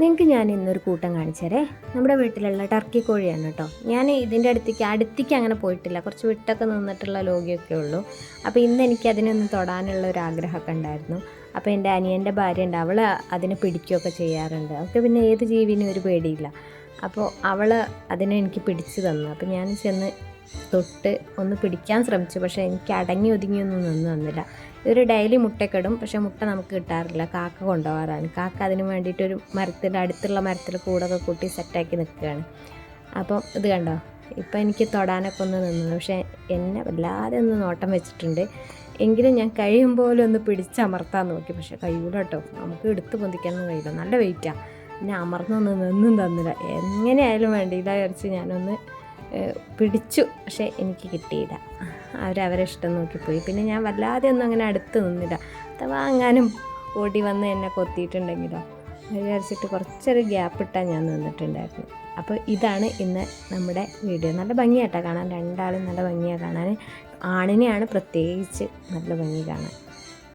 നിങ്ങൾക്ക് ഞാൻ ഇന്നൊരു കൂട്ടം കാണിച്ചേരേ. നമ്മുടെ വീട്ടിലുള്ള ടർക്കി കോഴിയാണ് കേട്ടോ. ഞാൻ ഇതിന്റെ അടുത്തേക്ക് അടുത്തേക്ക് അങ്ങനെ പോയിട്ടില്ല. കുറച്ച് വിട്ടൊക്കെ നിന്നിട്ടുള്ള ലോകിയൊക്കെ ഉള്ളൂ. അപ്പോൾ ഇന്ന് എനിക്ക് അതിനൊന്ന് തൊടാനുള്ള ഒരു ആഗ്രഹമൊക്കെ ഉണ്ടായിരുന്നു. അപ്പോൾ എന്റെ അനിയന്റെ ഭാര്യ ഉണ്ട്. അവൾ അതിനെ പിടിക്കുകയൊക്കെ ചെയ്യാറുണ്ട്. അവൾക്ക് പിന്നെ ഏത് ജീവിനും ഒരു പേടിയില്ല. അപ്പോൾ അവൾ അതിനെ എനിക്ക് പിടിച്ചു തന്നു. അപ്പോൾ ഞാൻ ചെന്ന് തൊട്ട് ഒന്ന് പിടിക്കാൻ ശ്രമിച്ചു. പക്ഷേ എനിക്ക് അടങ്ങി ഒതുങ്ങിയൊന്നും നിന്ന് തന്നില്ല ഇതൊരു ഡെയിലി മുട്ടക്കിടും. പക്ഷേ മുട്ട നമുക്ക് കിട്ടാറില്ല. കാക്ക കൊണ്ടുപോകാറാണ്. കാക്ക അതിന് വേണ്ടിയിട്ടൊരു മരത്തിന്റെ അടുത്തുള്ള മരത്തിൽ കൂടൊക്കെ കൂട്ടി സെറ്റാക്കി നിൽക്കുകയാണ്. അപ്പം ഇത് കണ്ടോ? ഇപ്പം എനിക്ക് തൊടാനൊക്കെ ഒന്ന് നിന്നു. പക്ഷേ എന്നെ വല്ലാതെ ഒന്ന് നോട്ടം വെച്ചിട്ടുണ്ട്. എങ്കിലും ഞാൻ കഴിയും പോലെ ഒന്ന് പിടിച്ചമർത്താൻ നോക്കി. പക്ഷേ കഴിയൂല കേട്ടോ. നമുക്ക് എടുത്ത് പൊന്തിക്കാനൊന്നും കഴിയില്ല. നല്ല വെയിറ്റാണ് പിന്നെ അമർന്നൊന്നും നിന്നും തന്നില്ല. എങ്ങനെയായാലും വേണ്ടിയില്ല വിചാരിച്ച് ഞാനൊന്ന് പിടിച്ചു. പക്ഷേ എനിക്ക് കിട്ടിയില്ല. അവരവരെ ഇഷ്ടം നോക്കിപ്പോയി. പിന്നെ ഞാൻ വല്ലാതെ ഒന്നും അങ്ങനെ അടുത്ത് നിന്നില്ല. അഥവാ വാങ്ങാനും ഓടി വന്ന് എന്നെ കൊത്തിയിട്ടുണ്ടെങ്കിലോ? അത് വിചാരിച്ചിട്ട് കുറച്ചൊരു ഗ്യാപ്പ് ഇട്ടാൽ ഞാൻ നിന്നിട്ടുണ്ടായിരുന്നു. അപ്പോൾ ഇതാണ് ഇന്ന് നമ്മുടെ വീഡിയോ. നല്ല ഭംഗിയായിട്ടാണ് കാണാൻ. രണ്ടാളും നല്ല ഭംഗിയാണ് കാണാൻ. ആണിനെയാണ് പ്രത്യേകിച്ച് നല്ല ഭംഗി കാണാൻ.